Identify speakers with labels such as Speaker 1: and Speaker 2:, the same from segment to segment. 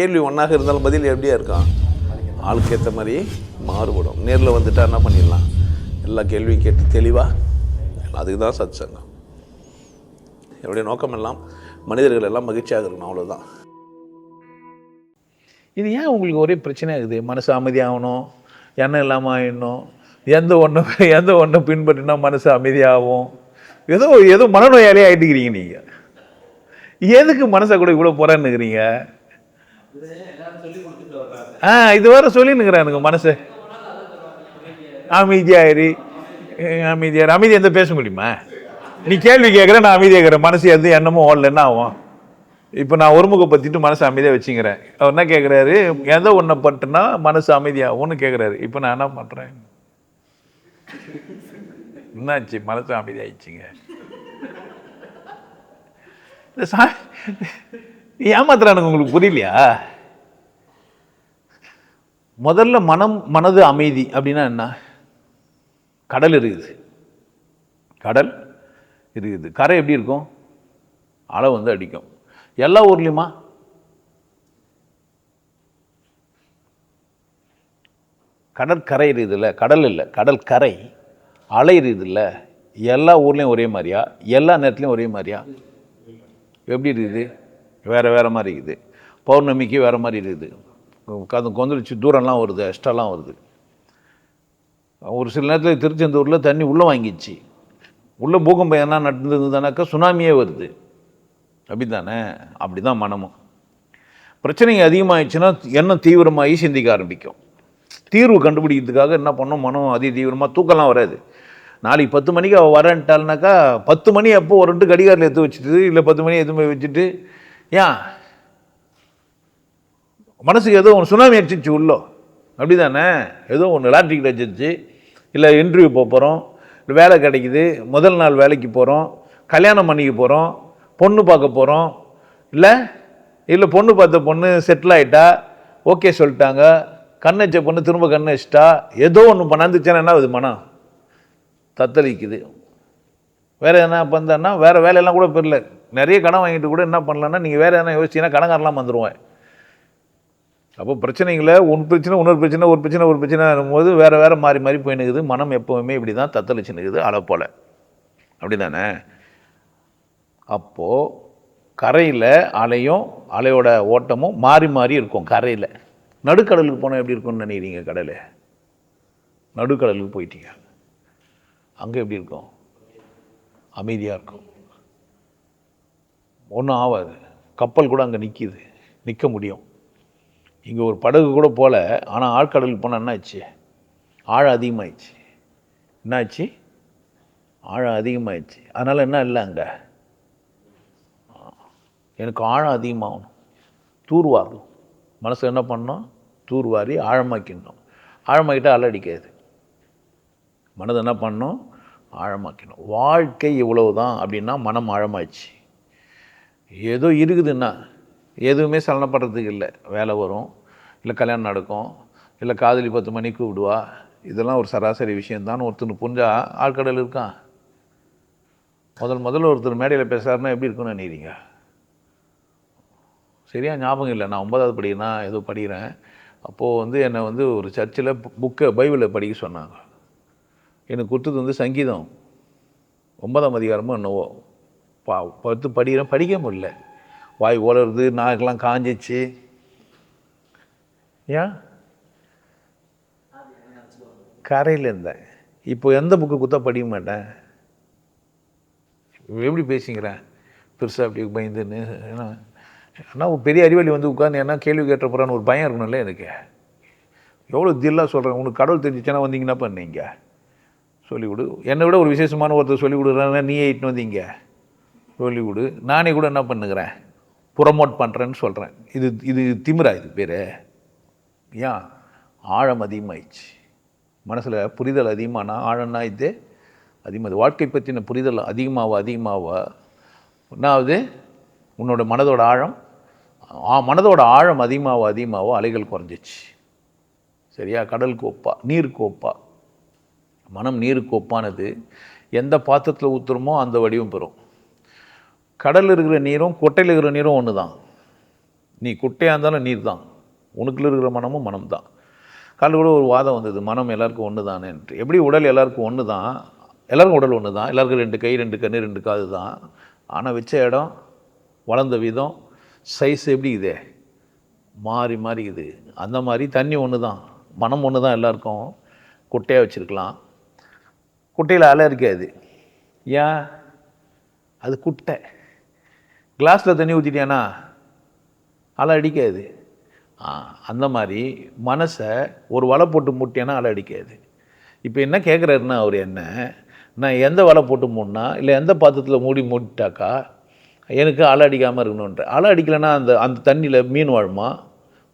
Speaker 1: கேள்வி ஒன்றாக இருந்தாலும் பதில் எப்படியா இருக்கான் ஆளுக்கு ஏற்ற மாதிரி மாறுபடும். நேரில் வந்துட்டா என்ன பண்ணிடலாம்? எல்லா கேள்வியும் கேட்டு தெளிவாக அதுக்கு தான் சத் சங்கம் என்னுடைய நோக்கம் எல்லாம் மனிதர்கள் எல்லாம் மகிழ்ச்சியாக இருக்கணும் அவ்வளோதான்
Speaker 2: இது ஏன் உங்களுக்கு ஒரே பிரச்சனை இருக்குது? மனசு அமைதியாகணும் எண்ணம் இல்லாமல் ஆயிடணும் எந்த ஒன்று எந்த ஒன்றை பின்பற்றினா மனசு அமைதியாகும்? ஏதோ ஏதோ மனநோயாளியே ஆகிட்டுக்கிறீங்க நீங்கள் எதுக்கு மனசை கூட இவ்வளோ போகிறேன்னுக்கிறீங்க ஆ இது வேற சொல்லினுக்கிறேன் எனக்கு மனசு அமைதியாயிரு அமைதியாரு அமைதி எந்த பேச முடியுமா? நீ கேள்வி கேட்குற நான் அமைதியாக இருக்கிறேன். மனசு எது எண்ணமும் ஓடல என்ன ஆகும்? இப்போ நான் ஒருமுகப்படுத்திட்டு மனசு அமைதியாக வச்சுக்கிறேன். அவர் என்ன கேட்குறாரு எதை ஒன்றை பட்டுனா மனசு அமைதியாகும்னு கேட்குறாரு இப்போ நான் என்ன பண்ணுறேன் என்னாச்சு? மனசு அமைதியாகிடுச்சிங்க இந்த சா ஏமாத்துறானுங்க உங்களுக்கு புரியலையா? முதல்ல மனம் மனது அமைதி அப்படின்னா என்ன? கடல் இருக்குது. கடல் இருக்குது. கரை எப்படி இருக்கும்? அலை வந்து அடிக்கும். எல்லா ஊர்லேயுமா? கடற்கரை இருக்குதுல்ல கடல் இல்லை கடல் கரை அலை இருக்குதுல்ல எல்லா ஊர்லேயும் ஒரே மாதிரியா? எல்லா நேரத்துலையும் ஒரே மாதிரியா? எப்படி இருக்குது? வேறு வேறு மாதிரி இருக்குது. பௌர்ணமிக்கு வேறு மாதிரி இருக்குது. அது கொந்தளிச்சு தூரம்லாம் வருது எக்ஸ்ட்ராலாம் வருது. ஒரு சில நேரத்தில் திருச்செந்தூரில் தண்ணி உள்ளே வாங்கிச்சு உள்ளே பூகம்பம் என்ன நடந்ததுனாக்கா சுனாமியே வருது. அப்படி தானே அப்படி தான் மனமும். பிரச்சனைங்க அதிகமாகிடுச்சுன்னா எண்ணம் தீவிரமாகி சிந்திக்க ஆரம்பிக்கும். தீர்வு கண்டுபிடிக்கிறதுக்காக என்ன பண்ணோம் மனம் அதி தீவிரமாக தூக்கம்லாம் வராது. நாளைக்கு பத்து மணிக்கு அவள் வரேன்ட்டாள்னாக்கா பத்து மணி அப்போ ஒரு ரெண்டு கடிகாரில் எடுத்து வச்சுட்டு இல்லை பத்து மணி எதுவுமே போய் வச்சுட்டு ஏன் மனசுக்கு ஏதோ ஒன்று சுனாமி அடிச்சிச்சு உள்ளோ. அப்படி தானே ஏதோ ஒன்று லாட்ரிக்கு அடிச்சிச்சு இல்லை இன்டர்வியூ போக போகிறோம் இல்லை வேலை கிடைக்குது. முதல் நாள் வேலைக்கு போகிறோம் கல்யாணம் பண்ணிக்க போகிறோம் பொண்ணு பார்க்க போகிறோம் இல்லை? இல்லை பொண்ணு பார்த்த பொண்ணு செட்டில் ஆகிட்டா ஓகே சொல்லிட்டாங்க. கண் வச்ச பொண்ணு திரும்ப கண் வச்சிட்டா? ஏதோ ஒன்று பண்ணாந்துச்சுன்னா என்ன ஆகுது மனம்? தத்தளிக்குது. வேறு என்ன பண்ணா வேறு வேலையெல்லாம் கூட பெரியல நிறைய கடன் வாங்கிட்டு கூட என்ன பண்ணலான்னா நீங்கள் வேறு எதனா யோசிச்சிங்கன்னா கடன்காரெலாம் வந்துடுவேன் அப்போ பிரச்சனைகளை ஒன் பிரச்சனை இன்னொரு பிரச்சனை ஒரு பிரச்சனை ஒரு பிரச்சனை வரும்போது வேறு வேறு மாறி மாறி போயினுக்குது மனம் எப்போவுமே இப்படி தான் தத்தளிச்சு நிற்குது அலை போல். அப்படி தானே அப்போது கரையில் அலையும் அலையோட ஓட்டமும் மாறி மாறி இருக்கும் கரையில். நடுக்கடலுக்கு போனால் எப்படி இருக்கும்னு நினைக்கிறீங்க கடல்? நடுக்கடலுக்கு போயிட்டீங்க. அங்கே எப்படி இருக்கும்? அமைதியாக இருக்கும். ஒன்றும் ஆகாது கப்பல் கூட அங்கே நிற்கிது நிற்க முடியும். இங்கே ஒரு படகு கூட போகல ஆனால் ஆழ்கடலுக்கு போனால் என்னாச்சு? ஆழம் அதிகமாயிடுச்சு. என்னாச்சு? ஆழம் அதிகமாயிடுச்சு. அதனால் என்ன இல்லை அங்கே? எனக்கு ஆழம் அதிகமாகணும். தூர்வாரணும் மனசு என்ன பண்ணோம்? தூர்வாரி ஆழமாக்கிடணும். ஆழமாக்கிட்டால் அலை அடிக்காது. மனதை என்ன பண்ணணும் ஆழமாக்கணும் வாழ்க்கை இவ்வளவு தான் அப்படின்னா மனம் ஆழமாச்சு ஏதோ இருக்குதுன்னா எதுவுமே சலனப்படுறதுக்கு இல்லை. வேலை வரும். இல்லை கல்யாணம் நடக்கும். இல்லை காதலி பத்து மணிக்கு விடுவா இதெல்லாம் ஒரு சராசரி விஷயந்தான் ஒருத்தர் புரிஞ்சால் ஆழ்கடல் இருக்கான் முதல் முதல்ல ஒருத்தர் மேடையில் பேசுகிறாருன்னா எப்படி இருக்கும்னு நினைக்கிறீங்க? சரியா ஞாபகம் இல்லை. நான் ஒன்பதாவது படிக்கிறேன்னா ஏதோ படிக்கிறேன். அப்போது வந்து என்னை வந்து ஒரு சர்ச்சில் புக்கை பைபிளை படிக்க சொன்னாங்க. எனக்கு கொடுத்தது வந்து சங்கீதம். ஒன்பதாம் அதிகாரமும் என்னவோ. பா பத்து படிக்கிறேன் படிக்க முடியல. வாய் உலருது நாக்கெல்லாம் காஞ்சிச்சு. ஏன் கரையில் இருந்தேன். இப்போ எந்த புக்கு கொடுத்தா படிக்க மாட்டேன்? எப்படி பேசிக்கிறேன் பெருசாக அப்படி பயந்துன்னு ஏன்னா ஆனால் ஒரு பெரிய அறிவாளி வந்து உட்காந்து என்ன கேள்வி கேட்ட போகிறான்னு ஒரு பயம் இருக்கணும்ல எனக்கு. எவ்வளோ தில்லாக சொல்கிறேன் உனக்கு கடவுள் தெரிஞ்சிச்சேன்னா வந்தீங்கன்னா பண்ணீங்க. சொல்லிவிடு. என்னை விட ஒரு விசேஷமான ஒருத்தர் சொல்லி கொடுக்குறாங்கன்னா நீயே இட்டுன்னு வந்தீங்க. சொல்லிவிடு நானே கூட என்ன பண்ணுகிறேன்? ப்ரொமோட் பண்ணுறேன்னு சொல்கிறேன் இது இது திமிரா இது பேர்? ஏன் ஆழம் அதிகமாகிடுச்சு மனசில் புரிதல் அதிகமானா ஆழம்னா இது அதிகமாக வாழ்க்கை பற்றின புரிதல் அதிகமாக அதிகமாக ஒன்றாவது உன்னோட மனதோட ஆழம் ஆ மனதோட ஆழம் அதிகமாக அதிகமாக அலைகள் குறைஞ்சிச்சு. சரியா? கடல் கோப்பா நீர் கோப்பா. மனம் நீர் கோப்பானது. எந்த பாத்திரத்தில் ஊற்றுறமோ அந்த வடிவம் பெறும். கடலில் இருக்கிற நீரும் கொட்டையில் இருக்கிற நீரும் ஒன்று தான் நீ குட்டையாக இருந்தாலும் நீர் தான் உனக்குள்ள இருக்கிற மனமும் மனம் தான் காலைல கூட ஒரு வாதம் வந்தது. மனம் எல்லாருக்கும் ஒன்று தானேன்ட்டு எப்படி உடல் எல்லாருக்கும் ஒன்று தான் எல்லாருக்கும் உடல் ஒன்று தான் எல்லாருக்கும் ரெண்டு கை ரெண்டு கண்ணு ரெண்டு காது தான் ஆனால் வச்ச இடம் வளர்ந்த விதம் சைஸ் எப்படி இதே? மாறி மாறி இது. அந்த மாதிரி தண்ணி ஒன்று தான் மனம் ஒன்று தான் எல்லாருக்கும். குட்டையாக வச்சுருக்கலாம். குட்டையில் அலை இருக்காது. ஏன்? அது குட்டை. கிளாஸில் தண்ணி ஊற்றிட்டியானா அலை அடிக்காது. ஆ, அந்த மாதிரி மனசை ஒரு வலை போட்டு மூட்டியானா அலை அடிக்காது. இப்போ என்ன கேட்குறாருன்னா அவர் என்ன? நான் எந்த வலை போட்டு மூடினா இல்லை எந்த பாத்திரத்தில் மூடி மூடிட்டாக்கா எனக்கு அலை அடிக்காமல் இருக்கணுன்ற அலை அடிக்கலைன்னா அந்த அந்த தண்ணியில் மீன் வாழுமா?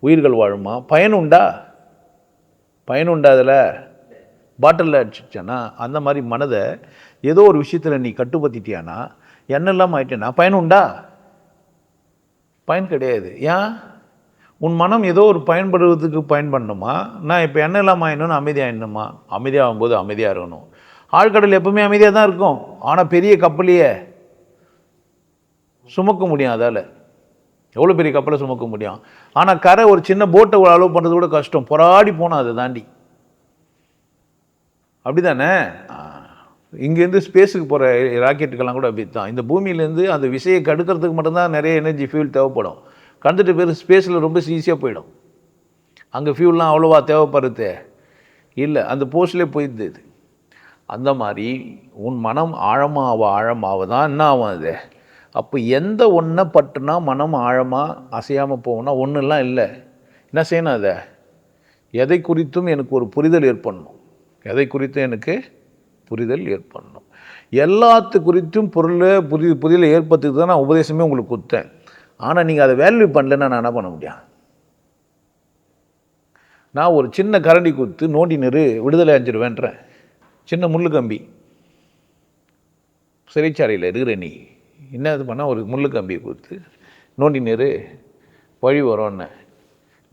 Speaker 2: உயிர்கள் வாழுமா? பயன் உண்டா? பயன் உண்டா அதில்? பாட்டிலில் அடிச்சிச்சேன்னா அந்த மாதிரி மனதை ஏதோ ஒரு விஷயத்தில் நீ கட்டுப்படுத்திட்டியானா என்னெல்லாம் ஆகிட்டேன்னா பயன் உண்டா? பயன் கிடையாது. ஏன்? உன் மனம் ஏதோ ஒரு பயன்படுவதுக்கு பயன்படணுமா நான் இப்போ என்ன இல்லாமல் ஆயிடணும்னு அமைதியாகிடணுமா அமைதியாகும்போது அமைதியாக இருக்கணும். ஆழ்கடல் எப்பவுமே அமைதியாக தான் இருக்கும். ஆனால் பெரிய கப்பலையே சுமக்க முடியும் அதால். எவ்வளோ பெரிய கப்பலை சுமக்க முடியும்? ஆனால் கரை ஒரு சின்ன போட்டை அளவு பண்ணுறது கூட கஷ்டம். பொறாடி போனோம் அதை தாண்டி. அப்படிதானே? இங்கேருந்து ஸ்பேஸுக்கு போகிற ராக்கெட்டுக்கெல்லாம் கூட அப்படி தான். இந்த பூமியிலேருந்து அந்த விசையை கடுக்கிறதுக்கு மட்டும்தான் நிறைய எனர்ஜி ஃபியூல் தேவைப்படும். கடந்துட்டு பேர் ஸ்பேஸில் ரொம்ப ஈஸியாக போயிடும். அங்கே ஃபியூல்லாம் அவ்வளோவா தேவைப்படுறது இல்லை அந்த போஸ்ட்லேயே போயிடுது இது. அந்த மாதிரி உன் மனம் ஆழமாக ஆழமாக தான் என்ன ஆகும் அது? அப்போ எந்த ஒன்றை பட்டுனா மனம் ஆழமாக அசையாமல் போகணும்னா ஒன்றுலாம் இல்லை. என்ன செய்யணும் அதை? எதை குறித்தும் எனக்கு ஒரு புரிதல் ஏற்படணும். எதை குறித்தும் எனக்கு புரிதல் ஏற்படணும். எல்லாத்து குறித்தும் பொருளை புரி புரிதலை ஏற்படுத்துக்கு தான் நான் உபதேசமே உங்களுக்கு கொடுத்தேன். ஆனால் நீங்கள் அதை வேல்யூ பண்ணலன்னா நான் என்ன பண்ண முடியும்? நான் ஒரு சின்ன கரண்டி கொடுத்து நோண்டி நிறு விடுதலை அஞ்சிடுவேன்றேன் சின்ன முள்ளு கம்பி சிறைச்சாலையில் இருக்கிற நீ என்ன இது பண்ணால் ஒரு முள்ளு கம்பியை கொடுத்து நோண்டி நிறு வழி வரும்னு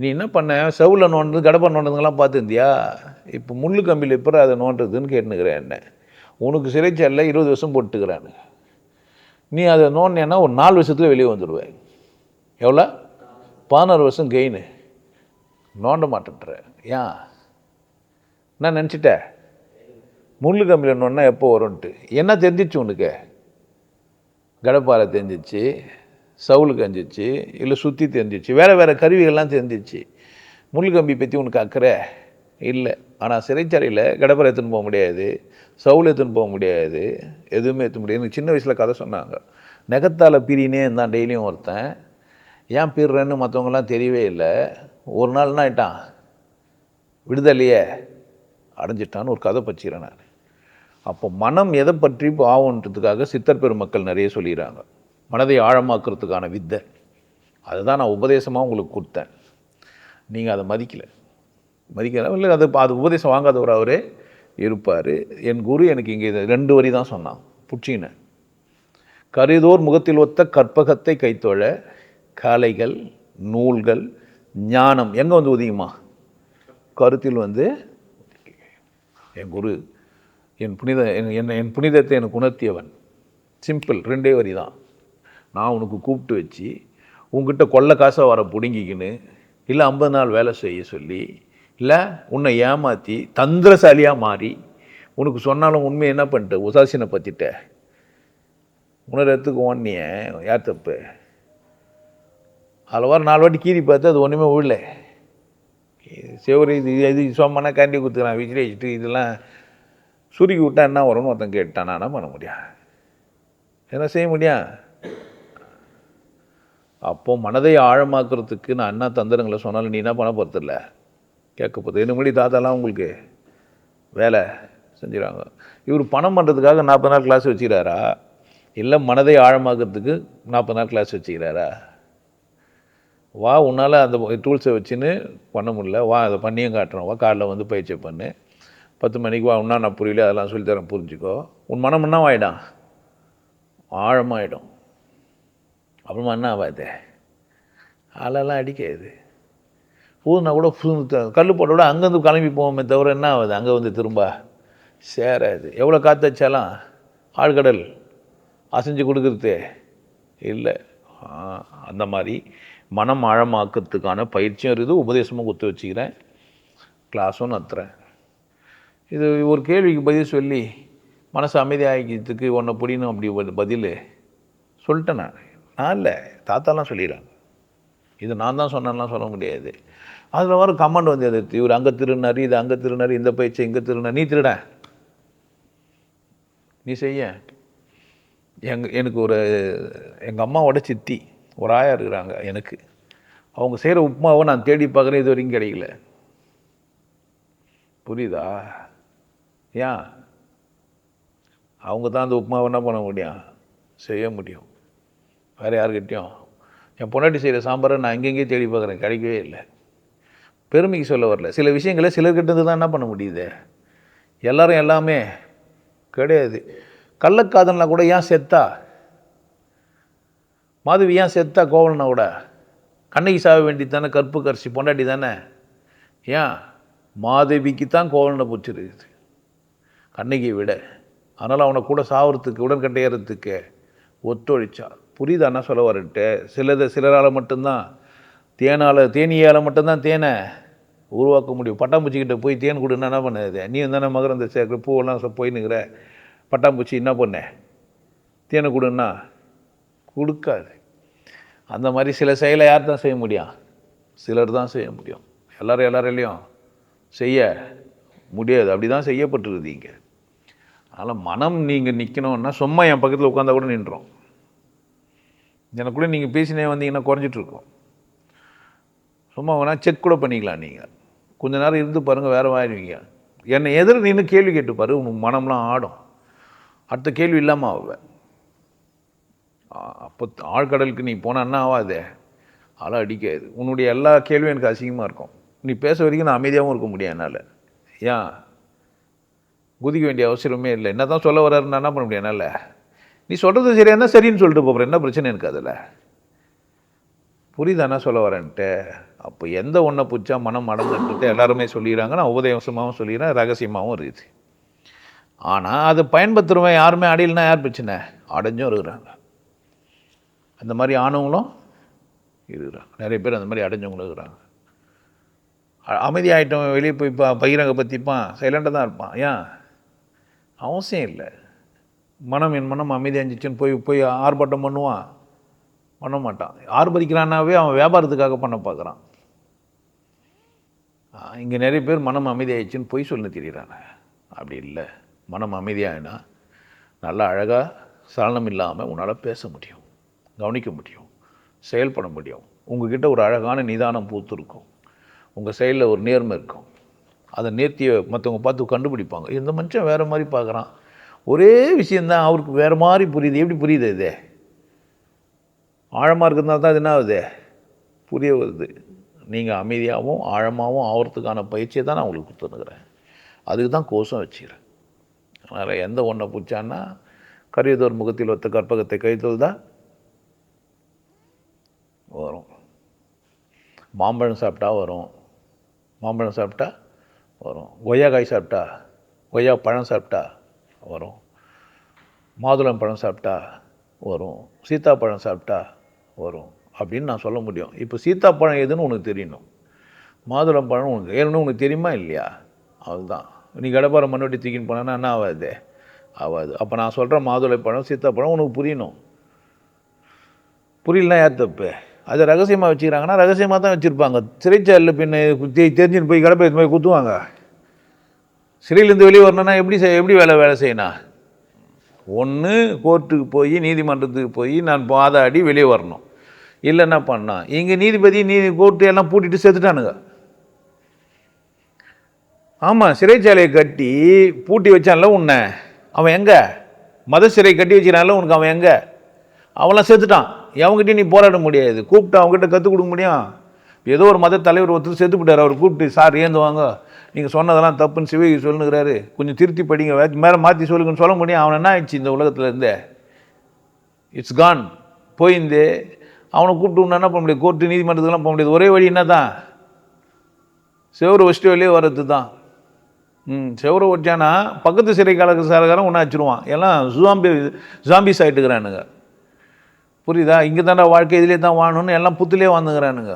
Speaker 2: நீ என்ன பண்ண? செவில் நோண்டுறது கடப்பை நோண்டுறதுங்கெல்லாம் பார்த்துருந்தியா? இப்போ முள்ளு கம்பியில் இப்போ அதை நோண்டுறதுன்னு கேட்டுனுக்கிறேன் என்ன? உனக்கு சிறைச்சாலையில் இருபது வருஷம் போட்டுக்கிறானு நீ அதை நோண்டினா ஒரு நாலு வருஷத்தில் வெளியே வந்துடுவேன் எவ்வளோ? பதினாறு வருஷம் கெயின். நோண்ட மாட்டேன்ற. ஏன்? நான் நினச்சிட்டேன் முள்ளு கம்பியில் நோண்டினா எப்போ வரும்ன்ட்டு. என்ன தெரிஞ்சிச்சு உனக்கு? கடப்பாறை தெரிஞ்சிச்சு. சவுலுக்கு தெரிஞ்சிச்சு இல்லை சுற்றி தெரிஞ்சிச்சு வேறு வேறு கருவிகள்லாம் தெரிஞ்சிச்சு. முள் கம்பி பற்றி உனக்கு அக்கறை இல்லை. ஆனால் சிறைச்சாலையில் கடப்பரை எடுத்துன்னு போக முடியாது சவுல் எடுத்துன்னு போக முடியாது எதுவுமே எடுத்து முடியாது. எனக்கு சின்ன வயசில் கதை சொன்னாங்க. நெகத்தால் பிரினே இருந்தான் டெய்லியும் ஒருத்தன். ஏன் பீடுறேன்னு மற்றவங்களாம் தெரியவே இல்லை. ஒரு நாள் என்ன ஆயிட்டான்? விடுதலையே அடைஞ்சிட்டான்னு ஒரு கதை பச்சிக்கிறேன் நான். அப்போ மனம் எதை பற்றி ஆகுன்றதுக்காக சித்தர் பெருமக்கள் நிறைய சொல்லிடுறாங்க மனதை ஆழமாக்குறதுக்கான வித்தை. அதுதான் நான் உபதேசமாக உங்களுக்கு கொடுத்தேன். நீங்கள் அதை மதிக்கலை. மதிக்கல இல்லை அது அது உபதேசம் வாங்காதவர் அவரே இருப்பார். என் குரு எனக்கு இங்கே இது ரெண்டு வரி தான் சொன்னான். புட்சின கரிதோர் முகத்தில் ஒத்த கற்பகத்தை கைத்தொழ கலைகள் நூல்கள் ஞானம் எங்கே வந்து உதியுமா கருத்தில் வந்து என் குரு என் புனித என் என் என் புனிதத்தை எனக்கு உணர்த்தியவன். சிம்பிள் ரெண்டே வரி தான். நான் உனக்கு கூப்பிட்டு வச்சு உங்ககிட்ட கொள்ள காசை வர பிடுங்கிக்கின்னு இல்லை ஐம்பது நாள் வேலை செய்ய சொல்லி இல்லை உன்னை ஏமாற்றி தந்திரசாலியாக மாறி உனக்கு சொன்னாலும் உண்மை என்ன பண்ணிட்ட? உசாசினை பற்றிட்ட உணரத்துக்கு ஒன்றிய யார் தப்பு? அதில் வர நாலு வாட்டி கீறி பார்த்து அது ஒன்றுமே விழல சிவரி இது இது சொம்மனா கண்டி கொடுத்துக்கலாம் விஜய் வச்சுட்டு இதெல்லாம் சுருக்கி விட்டா என்ன வரும்னு ஒருத்தன் கேட்டான். நான் என்ன பண்ண முடியும்? என்ன செய்ய முடியும்? அப்போ மனதை ஆழமாக்குறதுக்கு நான் என்ன தந்திரங்களை சொன்னாலும் நீ என்ன பண்ண போகிறதில்ல கேட்க போகுது. என்ன முன்னாடி தாத்தாலாம் உங்களுக்கு வேலை செஞ்சுறாங்க. இவர் பணம் பண்ணுறதுக்காக நாற்பது நாள் கிளாஸ் வச்சுக்கிறாரா? இல்லை மனதை ஆழமாக்குறதுக்கு நாற்பது நாள் கிளாஸ் வச்சுக்கிறாரா? வா உன்னால் அந்த டூல்ஸை வச்சுன்னு பண்ண முடியல. வா அதை பண்ணியும் காட்டுறோம். வா காலைல வந்து பயிற்சி பண்ணு. பத்து மணிக்கு வா உன்னா நான் புரியல அதெல்லாம் சொல்லித்தரேன் புரிஞ்சுக்கோ. உன் மனம் என்ன ஆகிடும் ஆழமாயிடும். அப்புறமா என்ன ஆகாது அலெல்லாம் அடிக்காது. பூதுனா கூட பூந்து கல் போட்ட விட அங்கேருந்து கிளம்பி போவோமே தவிர என்ன ஆகுது? அங்கே வந்து திரும்ப சேராது. எவ்வளோ காற்று வச்சாலும் ஆழ்கடல் அசைஞ்சு கொடுக்குறது இல்லை. அந்த மாதிரி மனம் ஆழமாக்கிறதுக்கான பயிற்சியும் இருக்குது. உபதேசமும் கொடுத்து வச்சுக்கிறேன். கிளாஸும் நடத்துகிறேன். இது ஒரு கேள்விக்கு பதில் சொல்லி மனசு அமைதியாகிக்கிறதுக்கு ஒன்றை புரியணும் அப்படி பதில் சொல்லிட்டேன் நான். நான் இல்லை. தாத்தாலாம் சொல்லிடுறாங்க. இது நான் தான் சொன்னேன்லாம் சொல்ல முடியாது. அதில் வர கமெண்ட் வந்து அது இவர் அங்கே திருநாரு இது அங்கே திருநாரு இந்த பயிற்சி இங்கே திருநாரு நீ திருட. நீ செய்ய. எங் எனக்கு ஒரு எங்கள் அம்மாவோட சித்தி. ஒரு ஆயா இருக்கிறாங்க எனக்கு. அவங்க செய்கிற உப்புமாவை நான் தேடி பார்க்குறேன் இது வரைக்கும் கிடைக்கல. புரியுதா? ஏன்? அவங்க தான் அந்த உப்புமாவை என்ன பண்ண முடியும்? செய்ய முடியும். வேறு யாருக்கிட்டையும் என் பொண்டாட்டி செய்கிற சாம்பாரை நான் எங்கெங்கேயும் தேடி பார்க்குறேன். கிடைக்கவே இல்லை. பெருமைக்கு சொல்ல வரல. சில விஷயங்களை சிலர்கிட்ட தான் என்ன பண்ண முடியுது? எல்லாரும் எல்லாமே கிடையாது. கள்ளக்காதல்னா கூட ஏன் செத்தா? மாதவி ஏன் செத்தா? கோவலனா கூட? கண்ணகி சாக வேண்டி தானே கற்பு கரிசி பொண்டாட்டி தானே? ஏன்? மாதவிக்கு தான் கோவலனை பிடிச்சிருக்குது கண்ணகியை விட. அதனால் அவனை கூட சாவறதுக்கு உடன்கட்டை ஏறத்துக்கு புரியுதா அண்ணா சொல்ல வரட்டு சிலது சிலரால் மட்டும்தான் தேனால் தேனியால் மட்டும்தான் தேனை உருவாக்க முடியும். பட்டாம்பூச்சிக்கிட்ட போய் தேன் கொடுன்னா என்ன பண்ணுது நீ தானே மகரந்த சேர்க்குற பூவெல்லாம் போயின்னுக்கிற பட்டாம்பூச்சி என்ன பண்ண? தேனை கொடுன்னா கொடுக்காது. அந்த மாதிரி சில செயலை யார் தான் செய்ய முடியும்? சிலர் தான் செய்ய முடியும். எல்லாரும் எல்லாராலையும் செய்ய முடியாது. அப்படி தான் செய்யப்பட்டிருந்தீங்க அதனால் மனம் நீங்கள் நிற்கணும்னா சும்மா என் பக்கத்தில் உட்காந்தா கூட நின்றோம் எனக்குள்ளே நீங்கள் பேசினே வந்தீங்கன்னா குறைஞ்சிட்டு இருக்கும் சும்மா வேணால் செக் கூட பண்ணிக்கலாம் நீங்கள். கொஞ்ச நேரம் இருந்து பாருங்கள் வேறு ஆயிடுவீங்க என்னை எதிர் நின்று கேள்வி கேட்டு பாரு மனம்லாம் ஆடும். அடுத்த கேள்வி இல்லாமல் ஆவேன் அப்போ ஆழ்கடலுக்கு நீ போனால் என்ன ஆகாதே அலை அடிக்காது. உன்னுடைய எல்லா கேள்வியும் எனக்கு அசிங்கமாக இருக்கும். நீ பேச வரைக்கும் நான் அமைதியாகவும் இருக்க முடியும் என்னால். ஏன்? குதிக்க வேண்டிய அவசியமே இல்லை. என்ன தான் சொல்ல வர்றாருன்னு என்ன பண்ண முடியும் என்னால்? நீ சொல்கிறது சரியானா சரின்னு சொல்லிட்டு போகிறேன் என்ன பிரச்சனை எனக்கு அதில்? புரியுதா சொல்ல வரேன்ட்டு. அப்போ எந்த ஒன்றை பிடிச்சா மனம் மடந்துட்டு எல்லாருமே சொல்லிடுறாங்க. நான் உபதேசமாகவும் சொல்லிடுறேன் ரகசியமாகவும் இருக்குது. ஆனால் அதை பயன்படுத்துகிறவன் யாருமே அடையிலனா யார் பிரச்சனை? அடைஞ்சும் இருக்கிறாங்க. அந்த மாதிரி ஆனவங்களும் இருக்கிறாங்க. நிறைய பேர் அந்த மாதிரி அடைஞ்சவங்களும் இருக்கிறாங்க. அமைதியாகிட்டவன் வெளியே போய் பகிரங்க பற்றிப்பான் சைலண்டாக தான் இருப்பான். ஏன்? அவசியம் இல்லை. மனம் என் மனம் அமைதியாஞ்சிச்சுன்னு போய் போய் ஆர்ப்பாட்டம் பண்ணுவான். பண்ண மாட்டான். ஆர்ப்பரிக்கிறானாவே அவன் வியாபாரத்துக்காக பண்ண பார்க்குறான். இங்கே நிறைய பேர் மனம் அமைதியாயிடுச்சுன்னு பொய் சொல்ல தெரியுறாங்க அப்படி இல்லை. மனம் அமைதியாகினா நல்லா அழகாக சலனம் இல்லாமல் உன்னால் பேச முடியும் கவனிக்க முடியும் செயல்பட முடியும். உங்ககிட்ட ஒரு அழகான நிதானம் பூத்துருக்கும். உங்கள் செயலில் ஒரு நேர்மை இருக்கும். அதை நேர்த்தியை மற்றவங்க பார்த்து கண்டுபிடிப்பாங்க. இந்த மனுஷன் வேறு மாதிரி பார்க்குறான். ஒரே விஷயந்தான் அவருக்கு வேறு மாதிரி புரியுது. எப்படி புரியுது இது? ஆழமாக இருக்கிறதுனால தான் இது என்ன ஆகுது? புரிய வருது. நீங்கள் அமைதியாகவும் ஆழமாகவும் ஆகிறதுக்கான பயிற்சியை தான் நான் உங்களுக்கு கொடுத்துருக்குறேன். அதுக்கு தான் கோஷம் வச்சுக்கிறேன். அதனால் எந்த ஒன்றை பிடிச்சான்னா கரியதோர் முகத்தில் ஒத்த கற்பகத்தை கைத்தல் தான் வரும். மாம்பழம் சாப்பிட்டா வரும். மாம்பழம் சாப்பிட்டா வரும். கொய்யாக்காய் சாப்பிட்டா கொய்யா பழம் சாப்பிட்டா வரும். மாதுளம் பழம் சாப்பிட்டா வரும். சீத்தாப்பழம் சாப்பிட்டா வரும் அப்படின்னு நான் சொல்ல முடியும். இப்போ சீத்தாப்பழம் எதுன்னு உனக்கு தெரியணும். மாதுளம் பழம் உனக்கு ஏன்னு உனக்கு தெரியுமா இல்லையா? அதுதான். நீ கடப்பாறை மண்ணோட்டி தூக்கின்னு போனேன்னா என்ன ஆகாது ஆகாது அப்போ நான் சொல்கிற மாதுளை பழம் சீத்தாப்பழம் உனக்கு புரியணும். புரியலனா யார் தப்பு? அதை ரகசியமாக வச்சுக்கிறாங்கன்னா ரகசியமாக தான் வச்சுருப்பாங்க. சிறைச்சாலில் பின்ன தெரிஞ்சுன்னு போய் கடப்பை எடுத்து போய் குத்துவாங்க. சிறையிலேருந்து வெளியே வரணும்னா எப்படி செய் எப்படி வேலை வேலை செய்யணும்? ஒன்று கோர்ட்டுக்கு போய் நீதிமன்றத்துக்கு போய் நான் பாதாடி வெளியே வரணும். இல்லை என்ன பண்ணா? இங்கே நீதிபதி நீதி கோர்ட்டு எல்லாம் பூட்டிட்டு செத்துட்டானுங்க. ஆமாம் சிறைச்சாலையை கட்டி பூட்டி வச்சான்ல உன்னை. அவன் எங்கே? மத சிறை கட்டி வச்சுனால உனக்கு அவன் எங்கே? அவன்லாம் செத்துட்டான். எவன்கிட்டயும் நீ போராட முடியாது. கூப்பிட்டு அவங்ககிட்ட கற்றுக் கொடுக்க முடியும். ஏதோ ஒரு மத தலைவர் ஒருத்தர் செத்து போட்டார் அவர் கூப்பிட்டு சார் ஏந்துவாங்க. நீங்கள் சொன்னதெல்லாம் தப்புன்னு சிவகி சொல்லுங்கிறாரு கொஞ்சம் திருத்தி படிங்க மேலே மாற்றி சொல்லுங்கன்னு சொல்ல முடியும். அவன் என்ன ஆயிடுச்சு இந்த உலகத்தில் இருந்தே? இட்ஸ் கான் போயிருந்து அவனை கூப்பிட்டு என்ன பண்ண முடியாது கோர்ட்டு நீதிமன்றத்துக்கெல்லாம் போக முடியாது. ஒரே வழி என்ன தான் செவரு வச்சுட்டு வெளியே வர்றது தான் ம் செவரை வச்சானா பக்கத்து சிறை கலக்கு சாரக்காரன் ஒன்றா வச்சுருவான் எல்லாம் ஜாம்பி ஜாம்பிஸ் ஆகிட்டுக்கிறானுங்க புரியுதா? இங்கே தாண்டா வாழ்க்கை இதிலே தான் வாழணும்னு எல்லாம் புத்துலேயே வந்துங்கிறானுங்க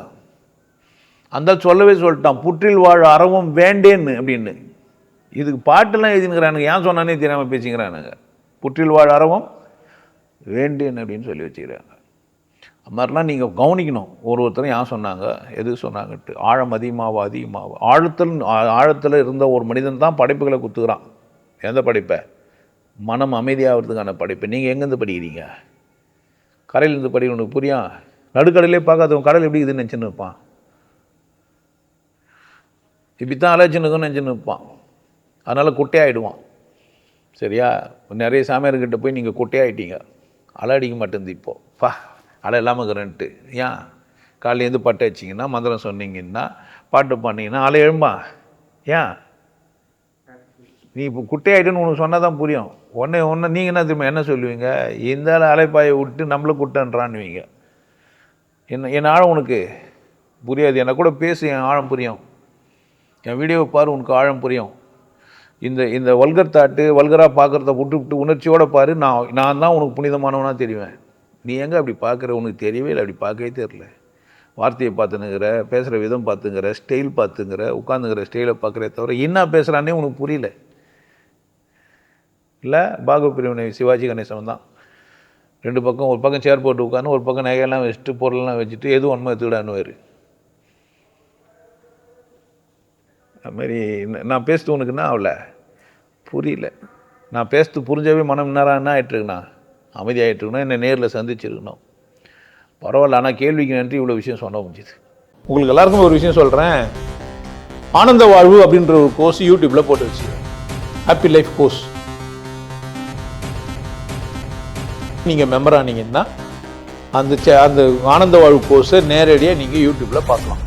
Speaker 2: அந்த சொல்லவே சொல்லிட்டான் புற்றில் வாழ அறவும் வேண்டேன்னு அப்படின்னு. இதுக்கு பாட்டெல்லாம் எழுதினுக்கிறானுங்க. ஏன் சொன்னானே தெரியாமல் பேசிக்கிறானுங்க. புற்றில் வாழ அறவும் வேண்டேன் அப்படின்னு சொல்லி வச்சுக்கிறாங்க. அது மாதிரிலாம் நீங்கள் கவனிக்கணும். ஒரு ஒருத்தரும் ஏன் சொன்னாங்க? எது சொன்னாங்கன்ட்டு. ஆழம் அதிகமாவா அதிகமாவா? ஆழத்தில் ஆழத்தில் இருந்த ஒரு மனிதன் தான் படைப்புகளை குத்துக்கிறான் எந்த படைப்பை? மனம் அமைதியாகிறதுக்கான படைப்பு. நீங்கள் எங்கேருந்து படிக்கிறீங்க? கரையிலேருந்து படிக்கணும் உனக்கு புரியும் நடுக்கடலே பார்க்காதவன் கடல் எப்படி இதுன்னு நினச்சின்னு இருப்பான். இப்படி தான் அலைச்சினுக்குன்னு நினச்சின்னு இருப்பான் அதனால் குட்டையாயிடுவான். சரியா? நிறைய சாமியார்கிட்ட போய் நீங்கள் குட்டையாயிட்டீங்க. அலை அடிக்க மாட்டேங்குது இப்போது பா அலை இல்லாமல் இருக்கிறேன்ட்டு. ஏன்? காலையிலேருந்து பட்டை வச்சிங்கன்னா மந்திரம் சொன்னீங்கன்னா பாட்டு பண்ணிங்கன்னா அலை எழும்பா? ஏன்? நீ இப்போ குட்டையாயிட்டுன்னு உனக்கு சொன்னால் தான் புரியும். உடனே ஒன்று நீங்கள் என்ன திரும்ப என்ன சொல்லுவீங்க? இருந்தாலும் அலைப்பாயை விட்டு நம்மளை குட்டன்றான்னுவீங்க. என்ன என் ஆழம் உனக்கு புரியாது. என்ன கூட பேசு என் ஆழம் புரியும். என் வீடியோவை பாரு உனக்கு ஆழம் புரியும். இந்த இந்த வல்கர் தாட்டு வல்கராக பார்க்குறத விட்டு விட்டு உணர்ச்சியோட பாரு நான் நான் தான் உனக்கு புனிதமானவனாக தெரிவேன். நீ எங்கே அப்படி பார்க்குற உனக்கு தெரியவே இல்லை அப்படி பார்க்கவே தெரில வார்த்தையை பார்த்துனுங்கிற பேசுகிற விதம் பார்த்துங்கிற ஸ்டைல் பார்த்துங்கிற உட்காந்துங்கிற ஸ்டைலை பார்க்குறே தவிர என்ன பேசுகிறானே உனக்கு புரியல. இல்லை பாகவ பிரிவினை சிவாஜி கணேசன் தான். ரெண்டு பக்கம் ஒரு பக்கம் சேர் போட்டு உட்காந்து ஒரு பக்கம் நகையெல்லாம் வச்சுட்டு பொருளெல்லாம் வச்சுட்டு எதுவும் ஒன்றுமே எடுத்துக்கிடான்னுவார். அதுமாரி நான் பேசுறது உனக்கு என்ன ஆகல? புரியல. நான் பேசுறது புரிஞ்சவே மனம் நேரம் என்ன ஆகிட்டுருக்குண்ணா அமைதியாகிட்டுருக்கணும் என்னை நேரில் சந்திச்சிருக்கணும் பரவாயில்ல ஆனால் கேள்விக்கு நன்றி இவ்வளோ விஷயம் சொல்ல முடிஞ்சுது. உங்களுக்கு எல்லாருக்கும் ஒரு விஷயம் சொல்கிறேன் ஆனந்த வாழ்வு அப்படின்ற ஒரு கோர்ஸ் யூடியூப்பில் போட்டு வச்சு ஹாப்பி லைஃப் கோர்ஸ் நீங்கள் மெம்பர் ஆனீங்கன்னா அந்த சே- அந்த ஆனந்த வாழ்வு கோர்ஸை நேரடியாக நீங்கள் யூடியூப்பில் பார்க்கலாம்.